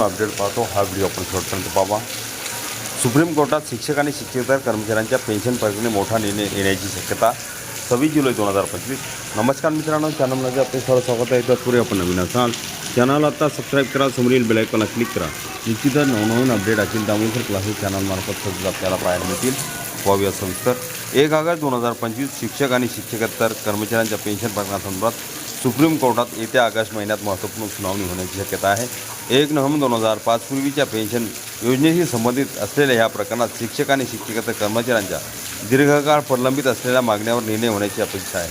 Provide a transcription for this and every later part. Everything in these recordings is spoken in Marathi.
संपूर्ण अपडेट पाहतो. हा व्हिडिओ आपण शेवटपर्यंत पाहा सुप्रीम कोर्टात शिक्षक आणि शिक्षकेतर कर्मचाऱ्यांच्या पेन्शन प्रकरणी मोठा निर्णय येण्याची शक्यता सव्वीस जुलै दोन हजार पंचवीस. नमस्कार मित्रांनो चॅनलमध्ये आपले सर्व स्वागत आहे. तत्पूर्वी आपण नवीन असाल चॅनल आता सबस्क्राईब करा समोरील बेलायकॉनला क्लिक करा. निश्चितच नवनवीन अपडेट असतील त्यामुळे तर क्लासेस चॅनलमार्फत सतत आपल्याला पाहायला मिळतील. पाहूया तर एक ऑगस्ट दोन हजार पंचवीस शिक्षक आणि शिक्षकेतर कर्मचाऱ्यांच्या पेन्शन प्रकरणासंदर्भात सुप्रीम कोर्टात येत्या ऑगस्ट महिन्यात महत्त्वपूर्ण सुनावणी होण्याची शक्यता आहे. एक नोव्हेंबर दोन हजार पाच पूर्वीच्या पेन्शन योजनेशी संबंधित असलेल्या या प्रकरणात शिक्षक आणि शिक्षकेतर कर्मचाऱ्यांच्या दीर्घकाळ प्रलंबित असलेल्या मागण्यावर निर्णय होण्याची अपेक्षा आहे.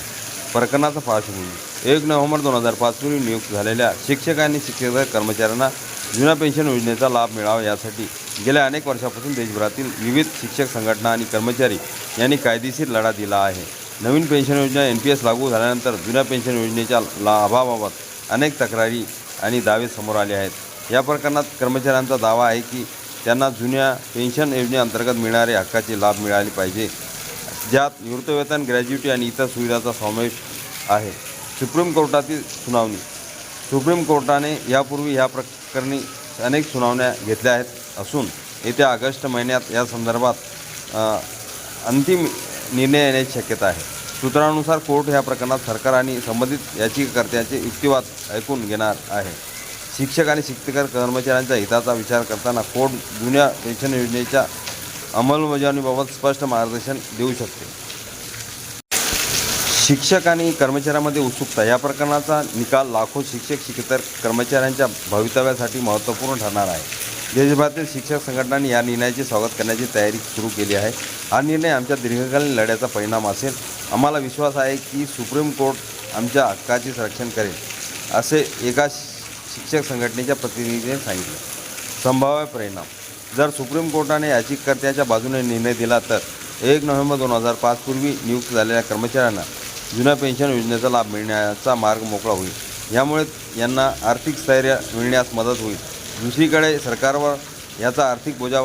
प्रकरणाचा पार्श्वभूमी. एक नोव्हेंबर दोन हजार पाच पूर्वी नियुक्त झालेल्या शिक्षक आणि शिक्षकेतर कर्मचाऱ्यांना जुन्या पेन्शन योजनेचा लाभ मिळावा यासाठी गेल्या अनेक वर्षापासून देशभरातील विविध शिक्षक संघटना आणि कर्मचारी यांनी कायदेशीर लढा दिला आहे. नवीन पेन्शन योजना एन पी एस लागू झाल्यानंतर जुन्या पेन्शन योजनेच्या लाभाबाबत अनेक तक्रारी आणि दावे समोर आले आहेत. या प्रकरणात कर्मचाऱ्यांचा दावा आहे की त्यांना जुन्या पेन्शन योजनेअंतर्गत मिळणारे हक्काचे लाभ मिळाले पाहिजे ज्यात निवृत्तवेतन ग्रॅज्युटी आणि इतर सुविधांचा समावेश आहे. सुप्रीम कोर्टातील सुनावणी. सुप्रीम कोर्टाने यापूर्वी या प्रकरणी अनेक सुनावण्या घेतल्या आहेत असून येत्या ऑगस्ट महिन्यात या संदर्भात अंतिम निर्णय येण्याची शक्यता आहे. सूत्रानुसार कोर्ट ह्या प्रकरणात सरकार आणि संबंधित याचिकाकर्त्यांचे युक्तिवाद ऐकून घेणार आहे. शिक्षक आणि शिक्षकर कर्मचाऱ्यांच्या हिताचा विचार करताना कोर्ट जुन्या पेन्शन योजनेच्या अंमलबजावणीबाबत स्पष्ट मार्गदर्शन देऊ शकते. शिक्षक आणि कर्मचाऱ्यांमध्ये उत्सुकता या प्रकरणाचा निकाल लाखो शिक्षक शिक्षकेतर कर्मचाऱ्यांच्या भवितव्यासाठी महत्त्वपूर्ण ठरणार आहे. देशभरातील शिक्षक संघटनांनी या निर्णयाचे स्वागत करण्याची तयारी सुरू केली आहे. हा निर्णय आमच्या दीर्घकालीन लढ्याचा परिणाम असेल. आम्हाला विश्वास आहे की सुप्रीम कोर्ट आमच्या हक्काचे संरक्षण करेल असे एका शिक्षक संघटनेच्या प्रतिनिधीने सांगितले. संभाव्य परिणाम. जर सुप्रीम कोर्टाने याचिकाकर्त्याच्या बाजूने निर्णय दिला तर एक नोव्हेंबर दोन हजार पाचपूर्वी नियुक्त झालेल्या कर्मचाऱ्यांना जुन्या पेन्शन योजनेचा लाभ मिळण्याचा मार्ग मोकळा होईल. यामुळे यांना आर्थिक स्थैर्य मिळण्यास मदत होईल. दुसरीकडे सरकारवर याचा आर्थिक बोजा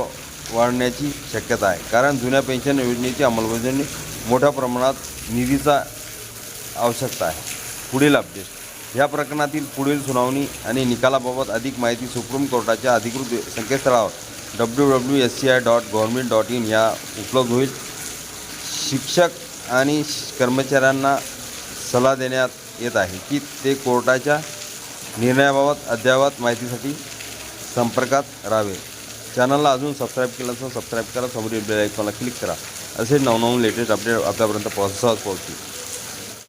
वाढण्याची शक्यता आहे. कारण जुन्या पेन्शन योजनेची अंमलबजावणी मोठ्या प्रमाणात निधीचा आवश्यकता आहे. पुढील अपडेट या प्रकरणातील पुढील सुनावणी आणि निकालाबाबत अधिक माहिती सुप्रीम कोर्टाच्या अधिकृत संकेतस्थळावर W W S C I dot government dot in या उपलब्ध होईल. शिक्षक आणि श- कर्मचाऱ्यांना सल्ला देण्यात येत आहे की ते कोर्टाच्या निर्णयाबाबत अद्ययावत माहितीसाठी संपर्कात राहावे. चॅनलला अजून सबस्क्राईब केलं असं सबस्क्राईब करा. समोरील बेल आयकॉनला क्लिक करा. असे नवनवीन लेटेस्ट अपडेट आपल्यापर्यंत पोहोच सहज पोहोचतील.